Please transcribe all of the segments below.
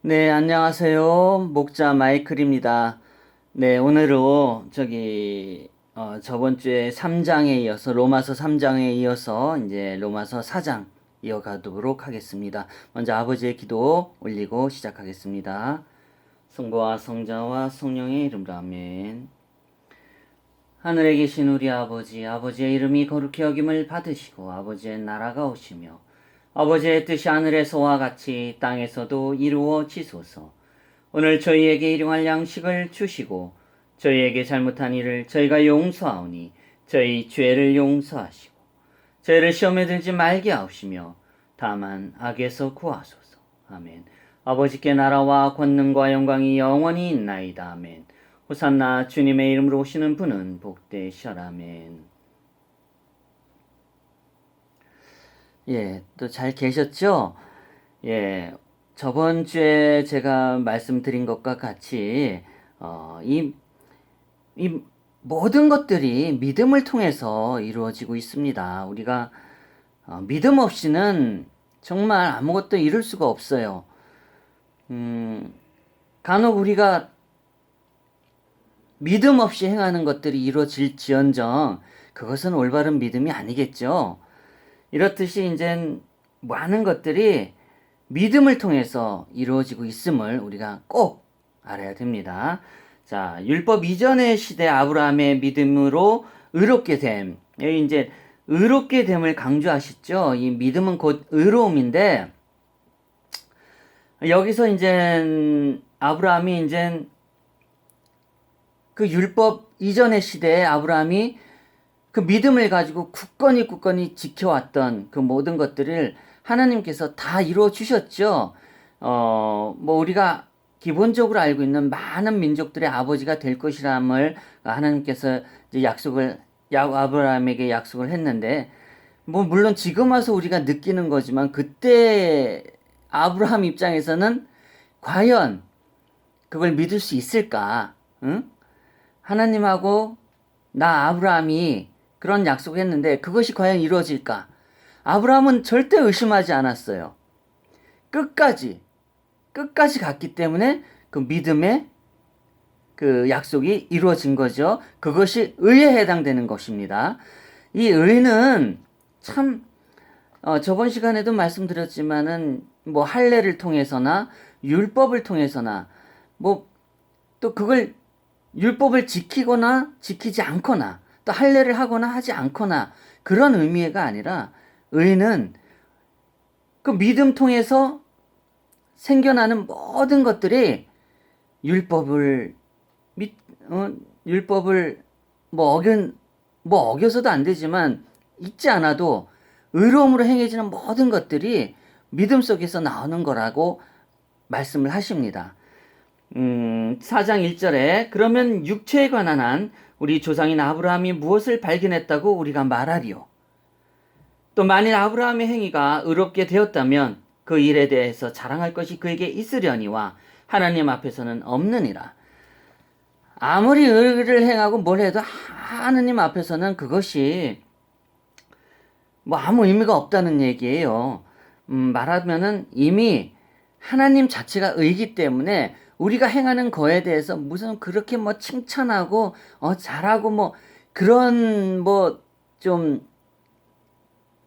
네, 안녕하세요. 목자 마이클입니다. 네, 오늘은 저기 어, 저번 주에 3장에 이어서 로마서 3장에 이어서 이제 로마서 4장 이어가도록 하겠습니다. 먼저 아버지의 기도 올리고 시작하겠습니다. 성부와 성자와 성령의 이름으로 아멘. 하늘에 계신 우리 아버지, 아버지의 이름이 거룩히 여김을 받으시고 아버지의 나라가 오시며 아버지의 뜻이 하늘에서와 같이 땅에서도 이루어지소서. 오늘 저희에게 일용할 양식을 주시고 저희에게 잘못한 일을 저희가 용서하오니 저희 죄를 용서하시고 저희를 시험에 들지 말게 하옵시며 다만 악에서 구하소서. 아멘. 아버지께 나라와 권능과 영광이 영원히 있나이다. 아멘. 호산나 주님의 이름으로 오시는 분은 복되셔라. 아멘. 예, 또 잘 계셨죠? 예, 저번 주에 제가 말씀드린 것과 같이, 어, 이, 이 모든 것들이 믿음을 통해서 이루어지고 있습니다. 우리가 어, 믿음 없이는 정말 아무것도 이룰 수가 없어요. 음, 간혹 우리가 믿음 없이 행하는 것들이 이루어질지언정 그것은 올바른 믿음이 아니겠죠. 이렇듯이 이제 많은 것들이 믿음을 통해서 이루어지고 있음을 우리가 꼭 알아야 됩니다. 자, 율법 이전의 시대 아브라함의 믿음으로 의롭게 됨. 여기 이제 의롭게 됨을 강조하시죠. 이 믿음은 곧 의로움인데 여기서 이제 아브라함이 이제 그 율법 이전의 시대에 아브라함이 그 믿음을 가지고 굳건히 굳건히 지켜왔던 그 모든 것들을 하나님께서 다 이루어 주셨죠. 어, 뭐 우리가 기본적으로 알고 있는 많은 민족들의 아버지가 될 것이람을 하나님께서 이제 약속을 아브라함에게 약속을 했는데 뭐 물론 지금 와서 우리가 느끼는 거지만 그때 아브라함 입장에서는 과연 그걸 믿을 수 있을까? 응? 하나님하고 나 아브라함이 그런 약속을 했는데 그것이 과연 이루어질까? 아브라함은 절대 의심하지 않았어요. 끝까지, 끝까지 갔기 때문에 그 믿음의 그 약속이 이루어진 거죠. 그것이 의에 해당되는 것입니다. 이 의는 참, 어, 저번 시간에도 말씀드렸지만은 뭐 할례를 통해서나 율법을 통해서나 뭐 또 그걸 율법을 지키거나 지키지 않거나 또 할례를 하거나 하지 않거나 그런 의미가 아니라 의는 그 믿음 통해서 생겨나는 모든 것들이 율법을 믿 어, 율법을 뭐 어긴 뭐 어겨서도 안 되지만 잊지 않아도 의로움으로 행해지는 모든 것들이 믿음 속에서 나오는 거라고 말씀을 하십니다. 음, 4장 1절에 그러면 육체에 관한 한 우리 조상인 아브라함이 무엇을 발견했다고 우리가 말하리요. 또 만일 아브라함의 행위가 의롭게 되었다면 그 일에 대해서 자랑할 것이 그에게 있으려니와 하나님 앞에서는 없느니라. 아무리 의를 행하고 뭘 해도 하나님 앞에서는 그것이 뭐 아무 의미가 없다는 얘기예요. 음, 말하면은 이미 하나님 자체가 의기 때문에 우리가 행하는 거에 대해서 무슨 그렇게 뭐 칭찬하고 어 잘하고 뭐 그런 뭐 좀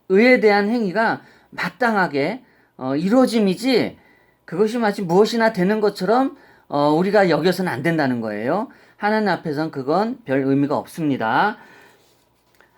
의에 대한 행위가 마땅하게 어 이루어짐이지 그것이 마치 무엇이나 되는 것처럼 어 우리가 여겨서는 안 된다는 거예요. 하나님 앞에선 그건 별 의미가 없습니다.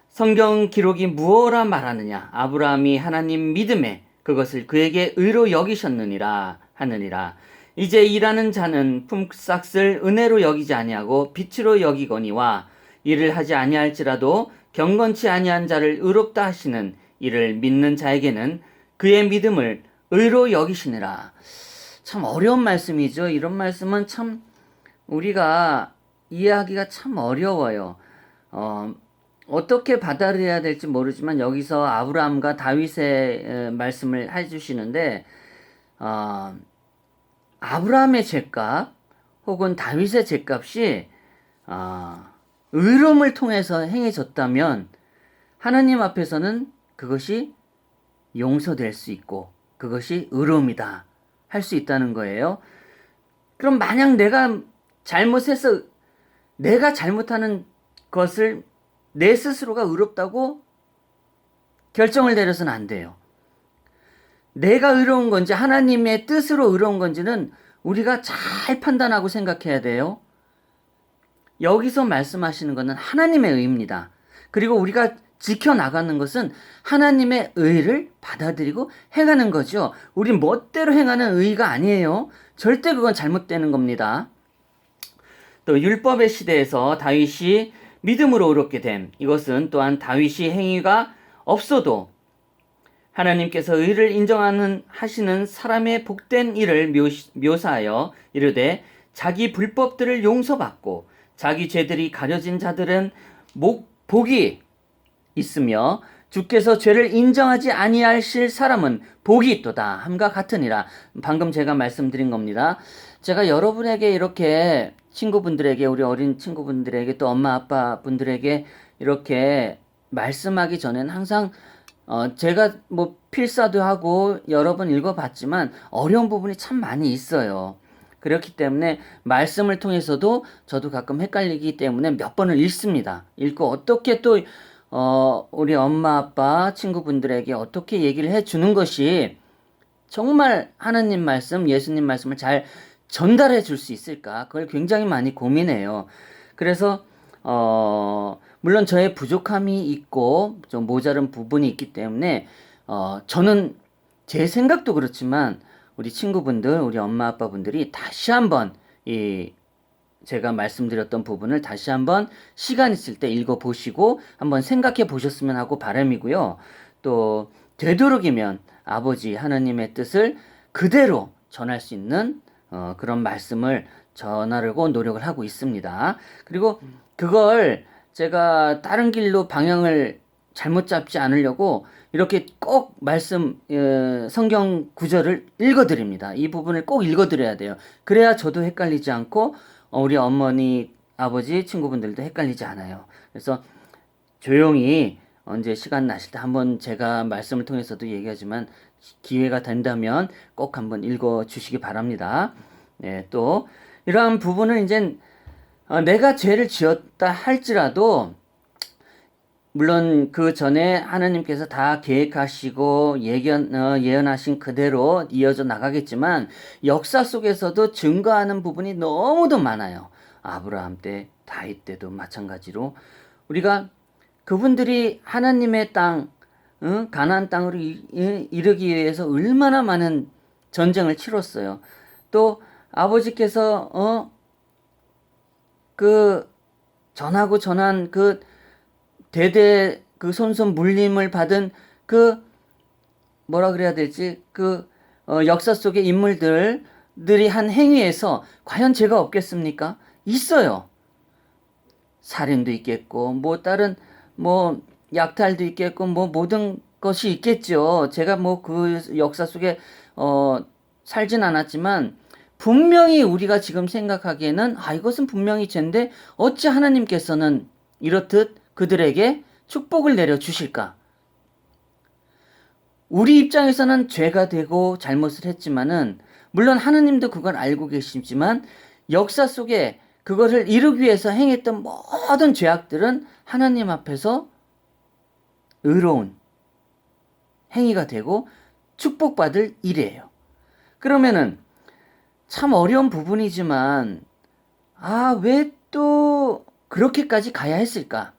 성경 기록이 무엇라 말하느냐? 아브라함이 하나님 믿음에 그것을 그에게 의로 여기셨느니라 하느니라. 이제 일하는 자는 품삯을 은혜로 여기지 아니하고 빛으로 여기거니와 일을 하지 아니할지라도 경건치 아니한 자를 의롭다 하시는 이를 믿는 자에게는 그의 믿음을 의로 여기시느라. 참 어려운 말씀이죠. 이런 말씀은 참 우리가 이해하기가 참 어려워요. 어, 어떻게 받아들여야 될지 모르지만 여기서 아브라함과 다윗의 말씀을 해주시는데 어, 아브라함의 죄값 혹은 다윗의 죄값이 아, 의로움을 통해서 행해졌다면 하나님 앞에서는 그것이 용서될 수 있고 그것이 의로움이다 할 수 있다는 거예요. 그럼 만약 내가 잘못해서 내가 잘못하는 것을 내 스스로가 의롭다고 결정을 내려서는 안 돼요. 내가 의로운 건지 하나님의 뜻으로 의로운 건지는 우리가 잘 판단하고 생각해야 돼요. 여기서 말씀하시는 것은 하나님의 의입니다. 그리고 우리가 지켜나가는 것은 하나님의 의를 받아들이고 행하는 거죠. 우리 멋대로 행하는 의가 아니에요. 절대 그건 잘못되는 겁니다. 또 율법의 시대에서 다윗이 믿음으로 의롭게 됨. 이것은 또한 다윗이 행위가 없어도 하나님께서 의를 인정하는 하시는 사람의 복된 일을 묘시, 묘사하여 이르되 자기 불법들을 용서받고 자기 죄들이 가려진 자들은 목 복이 있으며 주께서 죄를 인정하지 아니하실 사람은 복이 있도다 함과 같으니라 방금 제가 말씀드린 겁니다. 제가 여러분에게 이렇게 친구분들에게 우리 어린 친구분들에게 또 엄마 아빠 분들에게 이렇게 말씀하기 전에는 항상 어, 제가 뭐 필사도 하고 여러 번 읽어봤지만 어려운 부분이 참 많이 있어요. 그렇기 때문에 말씀을 통해서도 저도 가끔 헷갈리기 때문에 몇 번을 읽습니다. 읽고 어떻게 또 어, 우리 엄마 아빠 친구분들에게 어떻게 얘기를 해 주는 것이 정말 하나님 말씀, 예수님 말씀을 잘 전달해 줄 수 있을까? 그걸 굉장히 많이 고민해요. 그래서 어, 물론 저의 부족함이 있고 좀 모자른 부분이 있기 때문에 어, 저는 제 생각도 그렇지만 우리 친구분들, 우리 엄마 아빠분들이 다시 한번 이 제가 말씀드렸던 부분을 다시 한번 시간 있을 때 읽어 보시고 한번 생각해 보셨으면 하고 바람이고요. 또 되도록이면 아버지 하나님의 뜻을 그대로 전할 수 있는 어, 그런 말씀을 전하려고 노력을 하고 있습니다. 그리고 그걸 제가 다른 길로 방향을 잘못 잡지 않으려고 이렇게 꼭 말씀 어, 성경 구절을 읽어드립니다. 이 부분을 꼭 읽어드려야 돼요. 그래야 저도 헷갈리지 않고 어, 우리 어머니, 아버지, 친구분들도 헷갈리지 않아요. 그래서 조용히 언제 시간 나실 때 한번 제가 말씀을 통해서도 얘기하지만 기회가 된다면 꼭 한번 읽어 주시기 바랍니다. 네, 또 이러한 부분은 이제 어, 내가 죄를 지었다 할지라도 물론 그 전에 하나님께서 다 계획하시고 예견, 어, 예언하신 그대로 이어져 나가겠지만 역사 속에서도 증거하는 부분이 너무도 많아요. 아브라함 때, 다윗 때도 마찬가지로 우리가 그분들이 하나님의 땅, 응? 가나안 땅으로 이르기 위해서 얼마나 많은 전쟁을 치렀어요. 또 아버지께서 어, 그 전하고 전한 그 대대 그 손손 물림을 받은 그 뭐라 그래야 되지 그 어, 역사 속의 인물들들이 한 행위에서 과연 죄가 없겠습니까? 있어요. 살인도 있겠고 뭐 다른 뭐 약탈도 있겠고 뭐 모든 것이 있겠죠. 제가 뭐 그 역사 속에 어 살진 않았지만 분명히 우리가 지금 생각하기에는 아 이것은 분명히 죄인데 어찌 하나님께서는 이렇듯 그들에게 축복을 내려 주실까? 우리 입장에서는 죄가 되고 잘못을 했지만은 물론 하느님도 그걸 알고 계시지만 역사 속에 그것을 이루기 위해서 행했던 모든 죄악들은 하나님 앞에서 의로운 행위가 되고 축복받을 일이에요. 그러면은 참 어려운 부분이지만 아, 왜 또 그렇게까지 가야 했을까?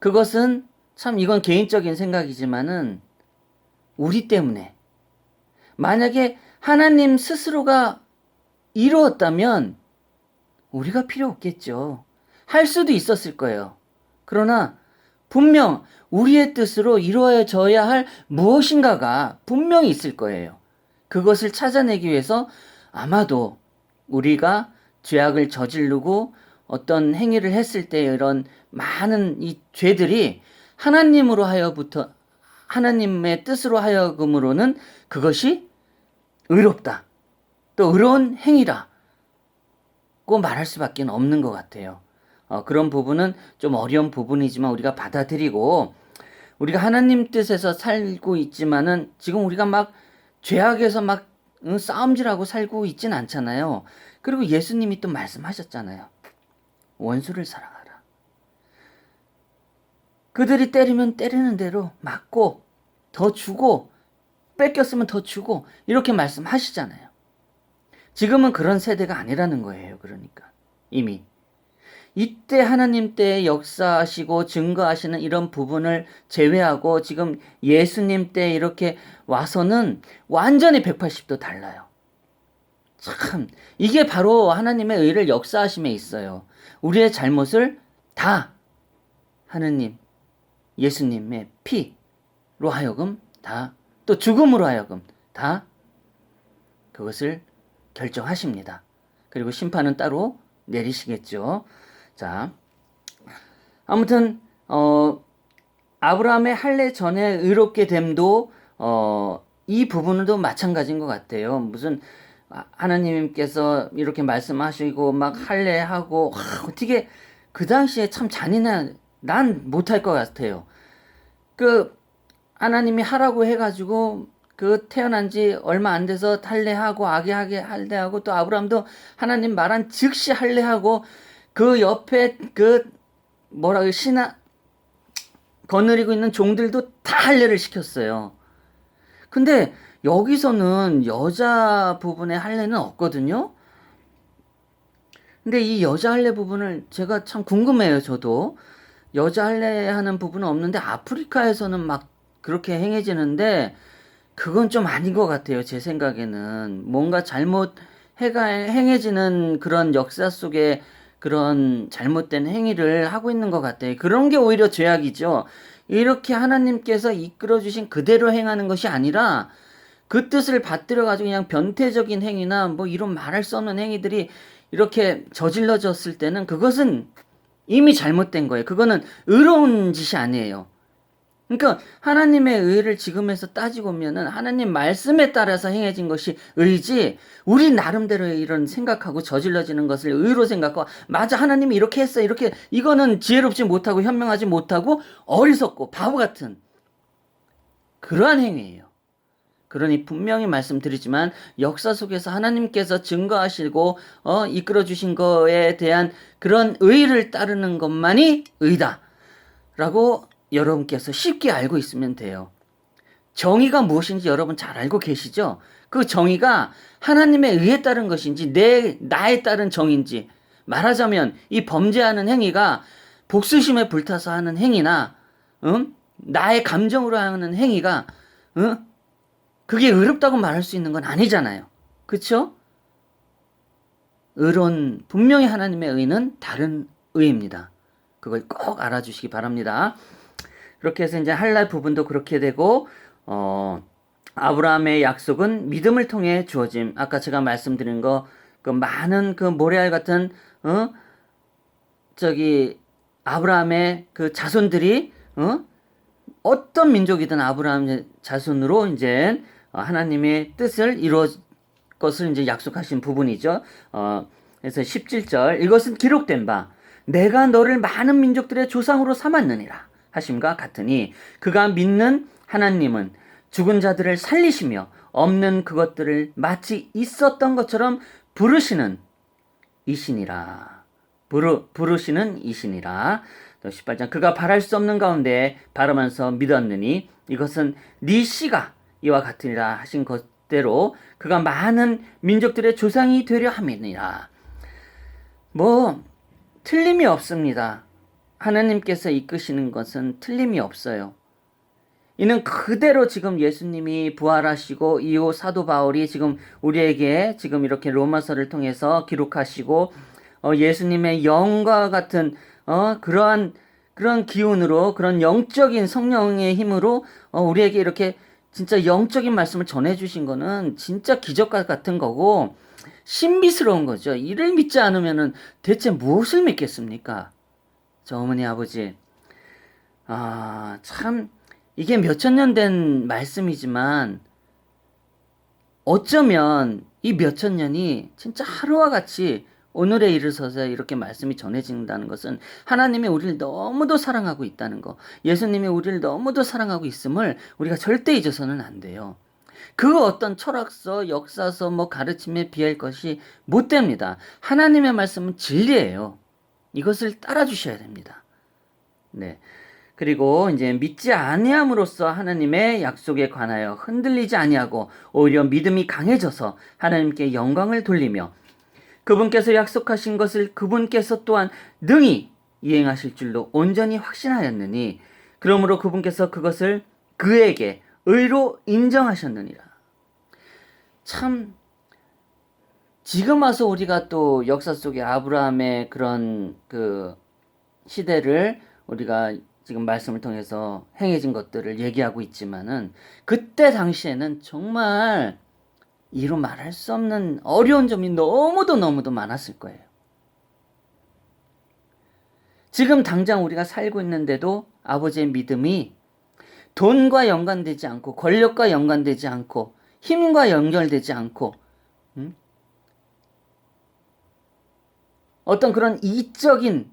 그것은 참 이건 개인적인 생각이지만은 우리 때문에 만약에 하나님 스스로가 이루었다면 우리가 필요 없겠죠. 할 수도 있었을 거예요. 그러나 분명 우리의 뜻으로 이루어져야 할 무엇인가가 분명히 있을 거예요. 그것을 찾아내기 위해서 아마도 우리가 죄악을 저지르고 어떤 행위를 했을 때 이런 많은 이 죄들이 하나님으로 하여부터 하나님의 뜻으로 하여금으로는 그것이 의롭다. 또 의로운 행위라고 말할 수밖에 없는 것 같아요. 어, 그런 부분은 좀 어려운 부분이지만 우리가 받아들이고 우리가 하나님 뜻에서 살고 있지만은 지금 우리가 막 죄악에서 막 응, 싸움질하고 살고 있진 않잖아요. 그리고 예수님이 또 말씀하셨잖아요. 원수를 사랑하라. 그들이 때리면 때리는 대로 맞고 더 주고 뺏겼으면 더 주고 이렇게 말씀하시잖아요. 지금은 그런 세대가 아니라는 거예요. 그러니까 이미 이때 하나님 때 역사하시고 증거하시는 이런 부분을 제외하고 지금 예수님 때 이렇게 와서는 완전히 180도 달라요. 참, 이게 바로 하나님의 의를 역사하심에 있어요. 우리의 잘못을 다 하느님, 예수님의 피로 하여금 다, 또 죽음으로 하여금 다 그것을 결정하십니다. 그리고 심판은 따로 내리시겠죠. 자, 아무튼 어 아브라함의 할례 전에 의롭게 됨도 어 이 부분도 마찬가지인 것 같아요. 무슨 하나님께서 이렇게 말씀하시고 막 할례하고 와, 어떻게 그 당시에 참 잔인한 난 못할 것 같아요. 그 하나님이 하라고 해가지고 그 태어난 지 얼마 안 돼서 할례하고 아기하게 할례하고 또 아브라함도 하나님 말한 즉시 할례하고 그 옆에 그 뭐라 그 신하 거느리고 있는 종들도 다 할례를 시켰어요. 근데 여기서는 여자 부분의 할례는 없거든요. 근데 이 여자 할례 부분을 제가 참 궁금해요, 저도. 여자 할례 하는 부분은 없는데 아프리카에서는 막 그렇게 행해지는데 그건 좀 아닌 것 같아요, 제 생각에는. 뭔가 잘못 해가 행해지는 그런 역사 속에 그런 잘못된 행위를 하고 있는 것 같아요. 그런 게 오히려 죄악이죠. 이렇게 하나님께서 이끌어 주신 그대로 행하는 것이 아니라 그 뜻을 받들어 가지고 그냥 변태적인 행위나 뭐 이런 말할 수 없는 행위들이 이렇게 저질러졌을 때는 그것은 이미 잘못된 거예요. 그거는 의로운 짓이 아니에요. 그러니까 하나님의 의를 지금에서 따지고 보면은 하나님 말씀에 따라서 행해진 것이 의지 우리 나름대로 이런 생각하고 저질러지는 것을 의로 생각하고 맞아 하나님이 이렇게 했어 이렇게 이거는 지혜롭지 못하고 현명하지 못하고 어리석고 바보 같은 그러한 행위예요. 그러니 분명히 말씀드리지만 역사 속에서 하나님께서 증거하시고 어, 이끌어 주신 거에 대한 그런 의를 따르는 것만이 의다라고 여러분께서 쉽게 알고 있으면 돼요. 정의가 무엇인지 여러분 잘 알고 계시죠? 그 정의가 하나님의 의에 따른 것인지 내 나에 따른 정인지 말하자면 이 범죄하는 행위가 복수심에 불타서 하는 행위나 응? 나의 감정으로 하는 행위가 응? 그게 의롭다고 말할 수 있는 건 아니잖아요. 그렇죠? 의론 분명히 하나님의 의는 다른 의입니다. 그걸 꼭 알아주시기 바랍니다. 그렇게 해서 이제 할랄 부분도 그렇게 되고 어 아브라함의 약속은 믿음을 통해 주어짐. 아까 제가 말씀드린 거 그 많은 그 모래알 같은 어 저기 아브라함의 그 자손들이 어 어떤 민족이든 아브라함의 자손으로 이제 하나님의 뜻을 이루어 것을 이제 약속하신 부분이죠. 어 그래서 17절 이것은 기록된 바 내가 너를 많은 민족들의 조상으로 삼았느니라. 하심과 같으니 그가 믿는 하나님은 죽은 자들을 살리시며 없는 그것들을 마치 있었던 것처럼 부르시는 이신이라. 부르, 부르시는 이신이라. 또 18장 그가 바랄 수 없는 가운데 바라면서 믿었느니 이것은 네 씨가 이와 같으리라 하신 것대로 그가 많은 민족들의 조상이 되려 함이니라. 뭐 틀림이 없습니다. 하나님께서 이끄시는 것은 틀림이 없어요. 이는 그대로 지금 예수님이 부활하시고 이후 사도 바울이 지금 우리에게 지금 이렇게 로마서를 통해서 기록하시고 어, 예수님의 영과 같은 어, 그러한 그런 기운으로 그런 영적인 성령의 힘으로 어, 우리에게 이렇게 진짜 영적인 말씀을 전해주신 거는 진짜 기적과 같은 거고 신비스러운 거죠. 이를 믿지 않으면은 대체 무엇을 믿겠습니까? 저 어머니 아버지 아 참 이게 몇천 년 된 말씀이지만 어쩌면 이 몇천 년이 진짜 하루와 같이 오늘에 이르서서 이렇게 말씀이 전해진다는 것은 하나님이 우리를 너무도 사랑하고 있다는 거, 예수님이 우리를 너무도 사랑하고 있음을 우리가 절대 잊어서는 안 돼요. 그 어떤 철학서, 역사서, 뭐 가르침에 비할 것이 못 됩니다. 하나님의 말씀은 진리예요. 이것을 따라주셔야 됩니다. 네. 그리고 이제 믿지 아니함으로써 하나님의 약속에 관하여 흔들리지 아니하고 오히려 믿음이 강해져서 하나님께 영광을 돌리며 그분께서 약속하신 것을 그분께서 또한 능히 이행하실 줄로 온전히 확신하였느니 그러므로 그분께서 그것을 그에게 의로 인정하셨느니라. 참 지금 와서 우리가 또 역사 속에 아브라함의 그런 그 시대를 우리가 지금 말씀을 통해서 행해진 것들을 얘기하고 있지만은 그때 당시에는 정말 이루 말할 수 없는 어려운 점이 너무도 너무도 많았을 거예요. 지금 당장 우리가 살고 있는데도 아버지의 믿음이 돈과 연관되지 않고 권력과 연관되지 않고 힘과 연결되지 않고 음? 어떤 그런 이적인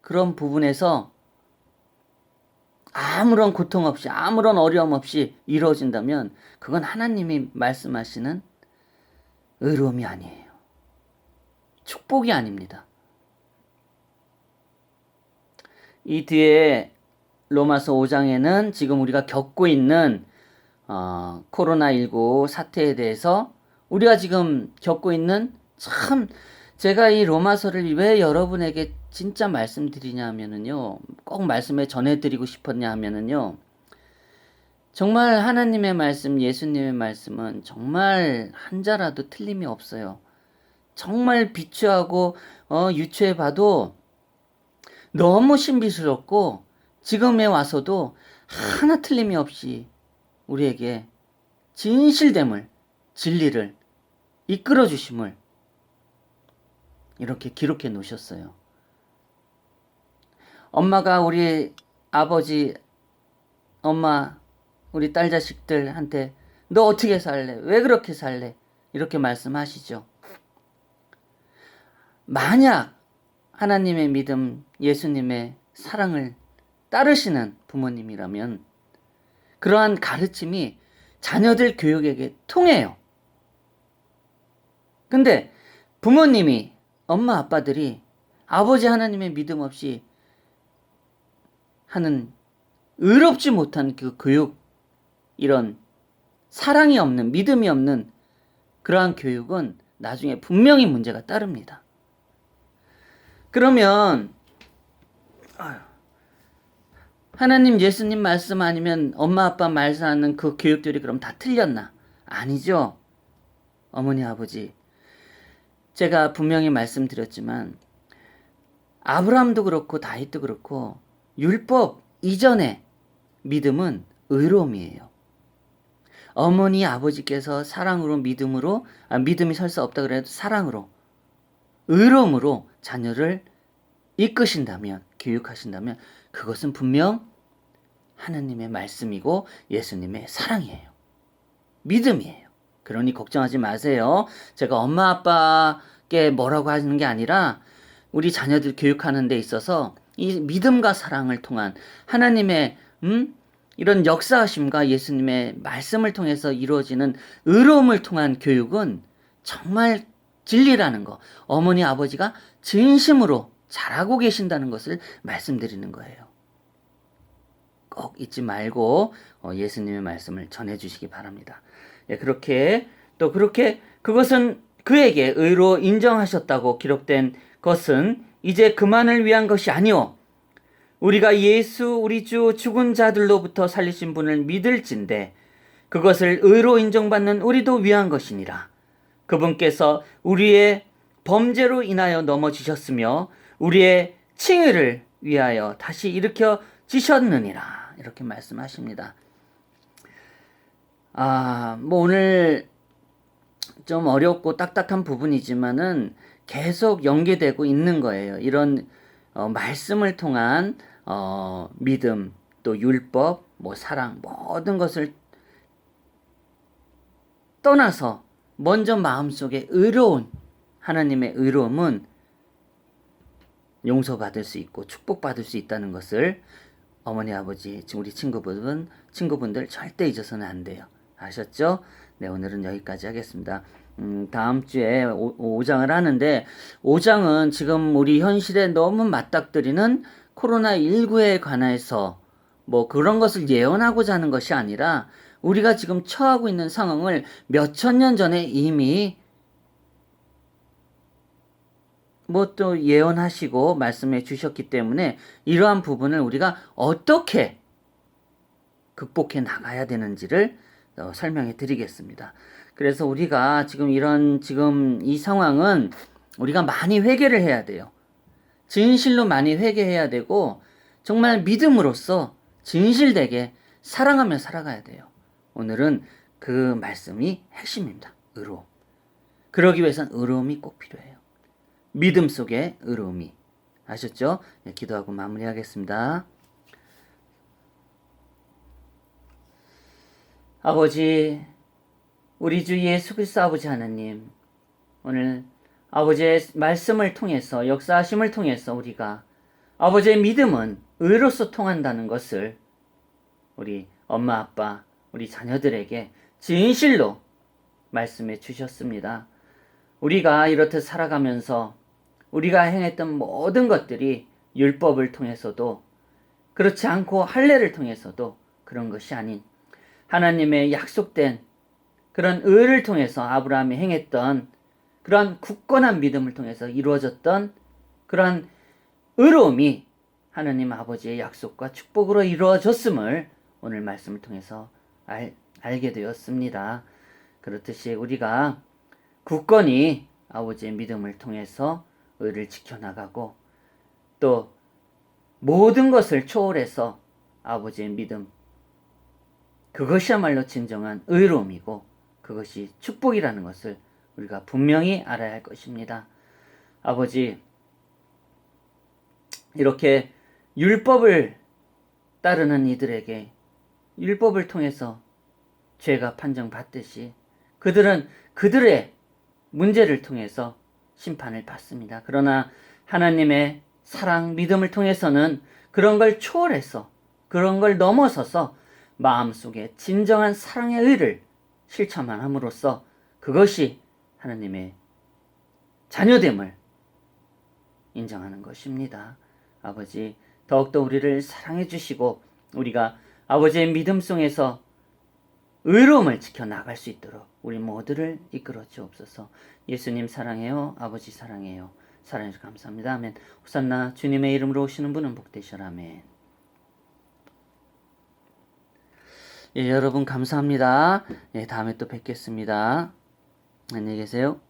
그런 부분에서 아무런 고통 없이 아무런 어려움 없이 이루어진다면 그건 하나님이 말씀하시는 의로움이 아니에요. 축복이 아닙니다. 이 뒤에 로마서 5장에는 지금 우리가 겪고 있는 어, 코로나19 사태에 대해서 우리가 지금 겪고 있는 참 제가 이 로마서를 왜 여러분에게 진짜 말씀드리냐면은요. 꼭 말씀에 전해드리고 싶었냐 하면은요. 정말 하나님의 말씀, 예수님의 말씀은 정말 한자라도 틀림이 없어요. 정말 비추하고 어, 유추해 봐도 너무 신비스럽고 지금에 와서도 하나 틀림이 없이 우리에게 진실됨을 진리를 이끌어 주심을 이렇게 기록해 놓으셨어요. 엄마가 우리 아버지, 엄마, 우리 딸 자식들한테 너 어떻게 살래? 왜 그렇게 살래? 이렇게 말씀하시죠. 만약 하나님의 믿음, 예수님의 사랑을 따르시는 부모님이라면 그러한 가르침이 자녀들 교육에게 통해요. 근데 부모님이, 엄마, 아빠들이 아버지 하나님의 믿음 없이 하는 의롭지 못한 그 교육, 이런 사랑이 없는, 믿음이 없는 그러한 교육은 나중에 분명히 문제가 따릅니다. 그러면, 하나님 예수님 말씀 아니면 엄마 아빠 말씀하는 그 교육들이 그럼 다 틀렸나? 아니죠. 어머니 아버지. 제가 분명히 말씀드렸지만 아브라함도 그렇고 다윗도 그렇고 율법 이전의 믿음은 의로움이에요. 어머니 아버지께서 사랑으로 믿음으로 아, 믿음이 설수 없다 그래도 사랑으로 의로움으로 자녀를 이끄신다면 교육하신다면 그것은 분명 하나님의 말씀이고 예수님의 사랑이에요. 믿음이에요. 그러니 걱정하지 마세요. 제가 엄마 아빠께 뭐라고 하는 게 아니라 우리 자녀들 교육하는 데 있어서 이 믿음과 사랑을 통한 하나님의 음? 이런 역사하심과 예수님의 말씀을 통해서 이루어지는 의로움을 통한 교육은 정말 진리라는 거. 어머니 아버지가 진심으로 잘하고 계신다는 것을 말씀드리는 거예요. 꼭 잊지 말고 어, 예수님의 말씀을 전해 주시기 바랍니다. 예, 그렇게 또 그렇게 그것은 그에게 의로 인정하셨다고 기록된 것은 이제 그만을 위한 것이 아니오. 우리가 예수 우리 주 죽은 자들로부터 살리신 분을 믿을진데 그것을 의로 인정받는 우리도 위한 것이니라. 그분께서 우리의 범죄로 인하여 넘어지셨으며 우리의 칭의를 위하여 다시 일으켜 지셨느니라. 이렇게 말씀하십니다. 아, 뭐 오늘 좀 어렵고 딱딱한 부분이지만은 계속 연계되고 있는 거예요. 이런 어, 말씀을 통한 어, 믿음, 또 율법, 뭐 사랑, 모든 것을 떠나서 먼저 마음속에 의로운 하나님의 의로움은 용서받을 수 있고 축복받을 수 있다는 것을 어머니 아버지 우리 친구분은 친구분들 절대 잊어서는 안 돼요. 아셨죠? 네, 오늘은 여기까지 하겠습니다. 음, 다음 주에 오, 장을 하는데 5장은 지금 우리 현실에 너무 맞닥뜨리는 코로나19에 관해서 뭐 그런 것을 예언하고자 하는 것이 아니라 우리가 지금 처하고 있는 상황을 몇 천 년 전에 이미 뭐 또 예언하시고 말씀해 주셨기 때문에 이러한 부분을 우리가 어떻게 극복해 나가야 되는지를 어, 설명해 드리겠습니다. 그래서 우리가 지금 이런 지금 이 상황은 우리가 많이 회개를 해야 돼요. 진실로 많이 회개해야 되고 정말 믿음으로써 진실되게 사랑하며 살아가야 돼요. 오늘은 그 말씀이 핵심입니다. 의로움. 그러기 위해선 의로움이 꼭 필요해요. 믿음 속에 의로움이. 아셨죠? 네, 기도하고 마무리하겠습니다. 아버지, 우리 주 예수 그리스도 아버지 하나님, 오늘 아버지의 말씀을 통해서 역사하심을 통해서 우리가 아버지의 믿음은 의로서 통한다는 것을 우리 엄마 아빠 우리 자녀들에게 진실로 말씀해 주셨습니다. 우리가 이렇듯 살아가면서 우리가 행했던 모든 것들이 율법을 통해서도 그렇지 않고 할례를 통해서도 그런 것이 아닌 하나님의 약속된 그런 의를 통해서 아브라함이 행했던 그러한 굳건한 믿음을 통해서 이루어졌던 그러한 의로움이 하나님 아버지의 약속과 축복으로 이루어졌음을 오늘 말씀을 통해서 알, 알게 되었습니다. 그렇듯이 우리가 굳건히 아버지의 믿음을 통해서 의를 지켜나가고 또 모든 것을 초월해서 아버지의 믿음 그것이야말로 진정한 의로움이고 그것이 축복이라는 것을 우리가 분명히 알아야 할 것입니다. 아버지 이렇게 율법을 따르는 이들에게 율법을 통해서 죄가 판정받듯이 그들은 그들의 문제를 통해서 심판을 받습니다. 그러나 하나님의 사랑, 믿음을 통해서는 그런 걸 초월해서 그런 걸 넘어서서 마음속에 진정한 사랑의 의를 실천만 함으로써 그것이 하나님의 자녀됨을 인정하는 것입니다. 아버지, 더욱더 우리를 사랑해 주시고 우리가 아버지의 믿음 속에서 의로움을 지켜 나갈 수 있도록 우리 모두를 이끌어 주옵소서. 예수님 사랑해요. 아버지 사랑해요. 사랑해 주셔서 감사합니다. 아멘. 호산나 주님의 이름으로 오시는 분은 복되시라. 아멘. 예, 여러분 감사합니다. 예, 다음에 또 뵙겠습니다. 안녕히 계세요.